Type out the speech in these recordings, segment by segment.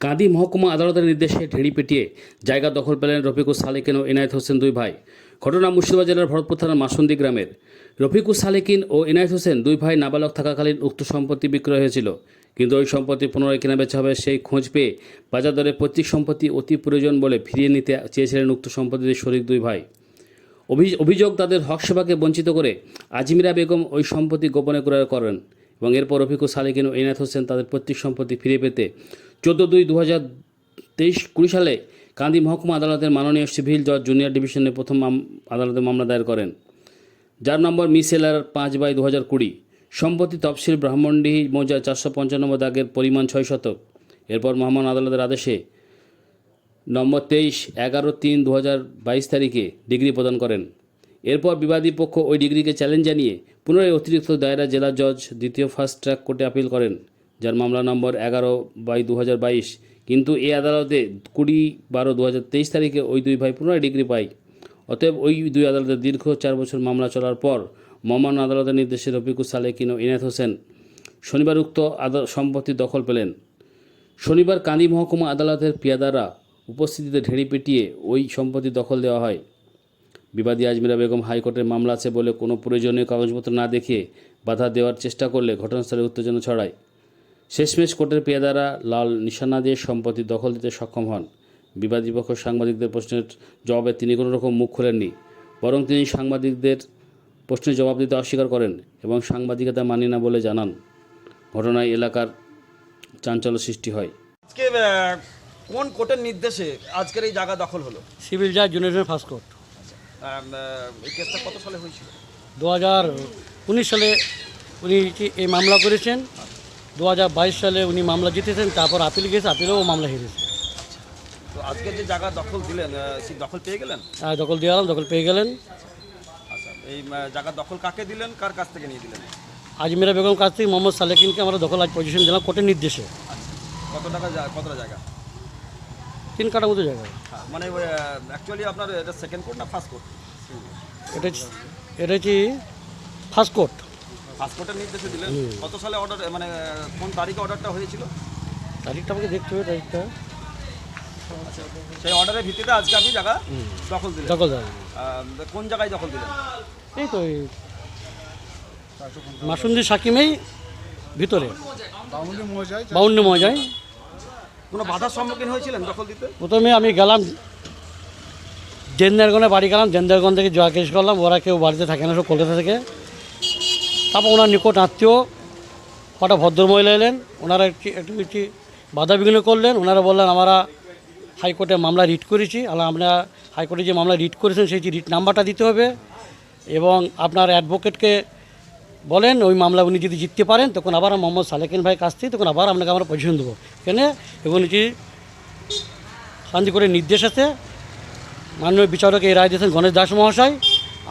কাঁদি মহকুমা আদালতের নির্দেশে ঢেড়ি পেটিয়ে জায়গা দখল পেলেন রফিকুল সালেকিন ও এনায়েত হোসেন দুই ভাই। ঘটনা মুর্শিদাবাদ জেলার ভরতপুর থানার মাসন্দি গ্রামের। রফিকুল সালেকিন ও এনায়েত হোসেন দুই ভাই নাবালক থাকাকালীন উক্ত সম্পত্তি বিক্রয় হয়েছিল। কিন্তু ওই সম্পত্তি পুনরায় কেনা বেচা হবে সেই খোঁজ পেয়ে বাজার দরে পৈতৃক সম্পত্তি অতি প্রয়োজন বলে ফিরিয়ে নিতে চেয়েছিলেন উক্ত সম্পত্তির শরিক দুই ভাই। অভি- অভিযোগ তাদের হক সেবাকে বঞ্চিত করে আজমিরা বেগম ওই সম্পত্তি গোপনে ক্রয় করেন এবং এরপর রফিকুল সালেকিন ও এনায়েত হোসেন তাদের পৈতৃক সম্পত্তি ফিরে পেতে চোদ্দ দুই দু হাজার তেইশ কুড়ি সালে কান্দি মহকুমা আদালতের মাননীয় সিভিল জজ জুনিয়র ডিভিশনে প্রথম আদালতে মামলা দায়ের করেন। যার নম্বর মিসেলার পাঁচ বাই দু হাজার কুড়ি। সম্পত্তি তফসিল ব্রাহ্মণডিহি মৌজা চারশো পঞ্চান্ন দাগের পরিমাণ ছয় শতক। এরপর মহামান আদালতের আদেশে নম্বর তেইশ এগারো তিন দু হাজার বাইশ তারিখে ডিগ্রি প্রদান করেন। এরপর বিবাদী পক্ষ ওই ডিগ্রিকে চ্যালেঞ্জ জানিয়ে পুনরায় অতিরিক্ত দায়রা জেলা জজ, দ্বিতীয় ফার্স্ট ট্র্যাক কোর্টে আপিল করেন। যার মামলা নম্বর এগারো বাই দু হাজার বাইশ। কিন্তু এই আদালতে কুড়ি বারো দু তারিখে ওই দুই ভাই পুনরায় ডিগ্রি পায়। অতএব ওই দুই আদালতে দীর্ঘ চার বছর মামলা চলার পর মহামান্য আদালতের নির্দেশে রফিকুল সালেকিন ও ইনায়েত হোসেন শনিবার উক্ত সম্পত্তি দখল পেলেন। শনিবার কান্দি মহকুমা আদালতের পেয়াদারা উপস্থিতিতে ঢেড়ি পিটিয়ে ওই সম্পত্তি দখল দেওয়া হয়। বিবাদী আজমিরা বেগম হাইকোর্টের মামলা আছে বলে কোনো প্রয়োজনীয় কাগজপত্র না দেখিয়ে বাধা দেওয়ার চেষ্টা করলে ঘটনাস্থলে উত্তেজনা ছড়ায়। শেষমেশ কোর্টের পেয়াদারা লাল নিশানা দিয়ে সম্পত্তি দখল দিতে সক্ষম হন। বিবাদী পক্ষ সাংবাদিকদের প্রশ্নের জবাবে তিনি কোনো রকম মুখ খোলেননি বরং তিনি সাংবাদিকদের প্রশ্নের জবাব দিতে অস্বীকার করেন এবং সাংবাদিকতা মানি না বলে জানান। ঘটনায় এলাকার চাঞ্চল্য সৃষ্টি হয়। আজকে কোন কোর্টের নির্দেশে আজকের এই জায়গা দখল হলো? সিভিল জাজ জুনিয়র ফার্স্ট কোর্ট। এই কেসটা কত সালে হয়েছিল? দু হাজার উনিশ সালে উনি এই মামলা করেছেন? দু হাজার বাইশ সালে উনি মামলা জিতেছেন তারপর আপিল গেছে আপিলেও মামলা হেরেছে। তো আজকে যে জায়গা দখল দিলেন সেই দখল পেয়ে গেলেন? আর দখল দিয়ে গেলাম দখল পেয়ে গেলেন। আচ্ছা এই জায়গা দখল কাকে দিলেন? কার কাছ থেকে নিয়ে দিলেন? আজমিরা বেগম কাছ থেকে মোহাম্মদ সালেকিনকে আমরা দখল আজ পজিশন দিলাম কোর্টের নির্দেশে। কত টাকা কতটা জায়গা? তিন কাটা মতো জায়গায় হ্যাঁ, মানে অ্যাকচুয়ালি আপনার এটা সেকেন্ড কোর্ট না ফার্স্ট কোর্ট এটা এটা হচ্ছে ফার্স্ট কোর্ট ফার্স্ট কোর্টের নির্দেশে দিলেন কত সালে অর্ডার মানে কোন তারিখে অর্ডারটা হয়েছিল? তারিখটা আমাকে দেখতে হবে তারিখটা। সেই অর্ডারের ভিত্তিতে আজকে আপনি জায়গা দখল দিলেন। দখল কোন জায়গায় দখল দিলেন? এই তো মাসুন্দি সাকিমেই ভিতরে। বাউন্ডি মজায় কোনো বাধার সম্মুখীন হয়েছিলেন দখল দিতে? প্রথমে আমি গেলাম জেন্দারগঞ্জে বাড়ি গেলাম জেন্দারগঞ্জ থেকে জয়া কেস করলাম ওরা কেউ বাড়িতে থাকে না সব কলকাতা থেকে। তারপর ওনার নিকট আত্মীয় কটা ভদ্রমহিলা এলেন, ওনারা একটি একটু কিছু বাধা বিঘ্ন করলেন, ওনারা বললেন, আমরা হাইকোর্টে মামলা রিট করেছি আর আমরা হাইকোর্টে যে মামলা রিট করেছেন সেই রিট নাম্বারটা দিতে হবে এবং আপনার অ্যাডভোকেটকে বলেন, ওই মামলা উনি যদি জিততে পারেন, তখন আবার মোহাম্মদ সালেকিন ভাই কাছ থেকে তখন আবার আপনাকে আমরা পজিশন দেবো। কেন এবং কি শান্তি করে নির্দেশ আছে। মাননীয় বিচারক এই রায় দিয়েছেন গণেশ দাস মহাশয়।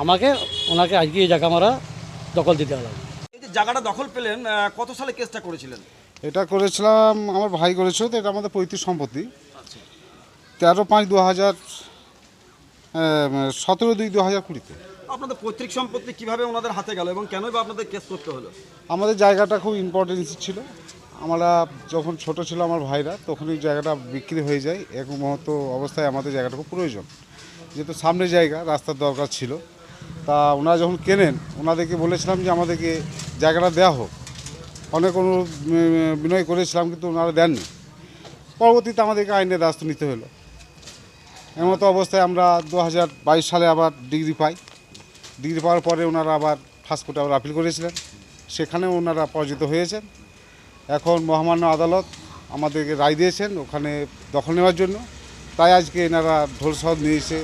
আমাকে ওনাকে আজকে এই জায়গা আমরা দখল দিতে হলাম এই যে জায়গাটা দখল পেলেন কত সালে কেসটা করেছিলেন? এটা করেছিলাম আমার ভাই করেছিল তো এটা আমাদের পৈতৃক সম্পত্তি। তেরো পাঁচ দু হাজার সতেরো দুই দু হাজার কুড়িতে। আপনাদের পৈতৃক সম্পত্তি কীভাবে ওনাদের হাতে গেল এবং কেনই বা আপনাদের কেস করতে হলো? আমাদের জায়গাটা খুব ইম্পর্টেন্স ছিল। আমরা যখন ছোট ছিল আমার ভাইরা তখন এই জায়গাটা বিক্রি হয়ে যায়। এক মহতো অবস্থায় আমাদের জায়গাটা খুব প্রয়োজন। যেহেতু সামনে জায়গা রাস্তার দরকার ছিল। তা ওনারা যখন কেনেন, ওনাদেরকে বলেছিলাম যে আমাদেরকে জায়গাটা দেওয়া হোক। অনেক অনুরোধ বিনয় করেছিলাম কিন্তু ওনারা দেননি। পরবর্তীতে আমাদেরকে আইনের রাস্তা নিতে হলো। এমতো অবস্থায় আমরা দু হাজার বাইশ সালে আবার ডিগ্রি পাই। ডিগ্রি পাওয়ার পরে ওনারা আবার ফার্স্ট কোর্টে আবার আপিল করেছিলেন। সেখানেও ওনারা পরাজিত হয়েছেন। এখন মহামান্য আদালত আমাদেরকে রায় দিয়েছেন ওখানে দখল নেওয়ার জন্য। তাই আজকে এনারা ঢোল শহর নিয়ে এসে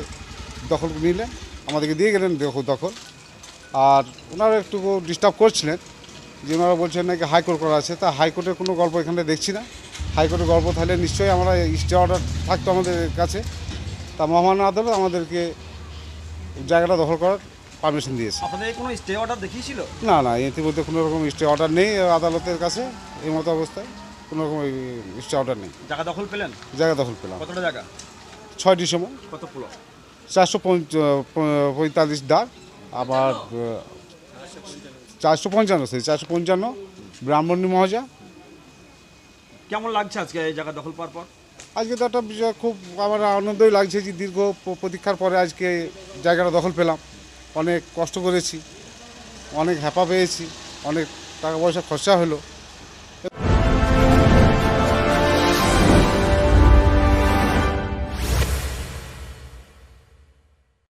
দখল নিলেন। আমাদেরকে দিয়ে গেলেন দখল দখল। আর ওনারা একটু ডিস্টার্ব করছিলেন যে ওনারা বলছেন নাকি হাইকোর্ট করা আছে। তা হাইকোর্টের কোনো গল্প এখানে দেখছি না। হাইকোর্টের গল্প থাকলে নিশ্চয়ই আমরা স্টে অর্ডার থাকতো আমাদের কাছে। তা মহামান্য আদালত আমাদেরকে জায়গাটা দখল করার পারমিশন দিয়েছে। আপনাদের কোনো স্টে অর্ডার দেখিয়েছিল? না না ইতিমধ্যে কোনো রকম স্টে অর্ডার নেই আদালতের কাছে এই মতো অবস্থায়। কোনো রকম স্টে অর্ডার নেই। জায়গা দখল পেলেন? জায়গা দখল পেলাম। কতটা জায়গা? ছয় ডিসেম্বর কত পুরো চারশো পঁয়তাল্লিশ ডাক আবার চারশো পঞ্চান্ন সেই চারশো পঞ্চান্ন ব্রাহ্মণী মহাজা। কেমন লাগছে আজকে এই জায়গা দখল পাওয়ার পর? আজকে তো একটা বিষয় খুব আমার আনন্দই লাগছে যে দীর্ঘ প্রতীক্ষার পরে আজকে জায়গাটা দখল পেলাম। অনেক কষ্ট করেছি অনেক হ্যাপা পেয়েছি অনেক টাকা পয়সা খরচা হলো।